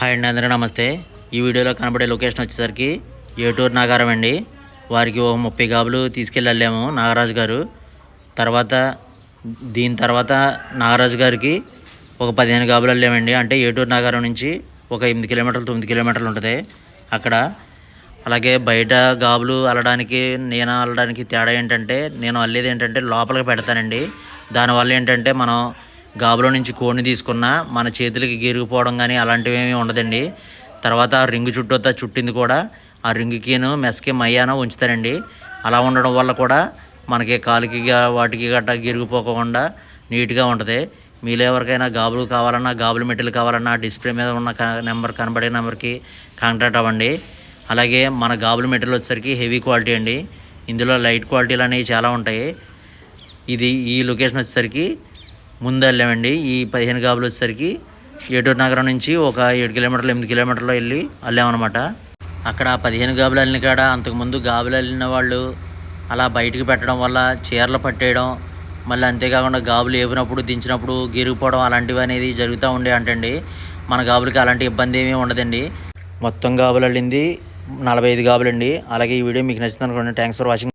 Hi అండి అందరూ నమస్తే. ఈ వీడియోలో కనబడే లొకేషన్ వచ్చేసరికి ఏటూరు నాగారం అండి. వారికి ఓ ముప్పై గాబులు తీసుకెళ్ళి వెళ్ళాము నాగరాజు గారు. తర్వాత దీని తర్వాత నాగరాజు గారికి ఒక పదిహేను గాబులు వెళ్ళామండి అంటే ఏటూరు నాగారం నుంచి ఒక ఎనిమిది కిలోమీటర్లు తొమ్మిది కిలోమీటర్లు ఉంటుంది అక్కడ. అలాగే బయట గాబులు అల్లడానికి నేను అల్లడానికి తేడా ఏంటంటే నేను అల్లేది ఏంటంటే లోపలికి పెడతానండి. దానివల్ల ఏంటంటే మనం గాబులో నుంచి కోడిని తీసుకున్న మన చేతులకి గిరిగిపోవడం కానీ అలాంటివి ఏమీ ఉండదండి. తర్వాత ఆ రింగు చుట్టూతా చుట్టింది కూడా ఆ రింగుకిను మెస్కి మయ్యానో ఉంచుతారండి. అలా ఉండడం వల్ల కూడా మనకి కాలుకి వాటికి గట్టా గిరిగిపోకుండా నీట్గా ఉంటుంది. మీలో ఎవరికైనా గాబులు కావాలన్నా గాబులు మెటీరియల్ కావాలన్నా డిస్ప్లే మీద ఉన్న నెంబర్ కనబడే నెంబర్కి కాంటాక్ట్ అవ్వండి. అలాగే మన గాబులు మెటీరియల్ వచ్చేసరికి హెవీ క్వాలిటీ అండి. ఇందులో లైట్ క్వాలిటీలు అనేవి చాలా ఉంటాయి. ఇది ఈ లొకేషన్ వచ్చేసరికి ముందు వెళ్ళామండి ఈ పదిహేను గాబులు వచ్చేసరికి ఏటూరు నగరం నుంచి ఒక ఏడు కిలోమీటర్లు ఎనిమిది కిలోమీటర్లు వెళ్ళి వెళ్ళామన్నమాట అక్కడ పదిహేను గాబులు వెళ్ళిన కాడ అంతకుముందు గాబులు వెళ్ళిన వాళ్ళు అలా బయటికి పెట్టడం వల్ల చీరలు పట్టేయడం మళ్ళీ అంతేకాకుండా గాబులు ఏపినప్పుడు దించినప్పుడు గిరిగిపోవడం అలాంటివి అనేది జరుగుతూ ఉండే అంటండి. మన గాబులకి అలాంటి ఇబ్బంది ఏమీ ఉండదండి. మొత్తం గాబులు వెళ్ళింది నలభై ఐదు గాబులు అండి అలాగే ఈ వీడియో మీకు నచ్చింది అనుకోండి. Thanks for watching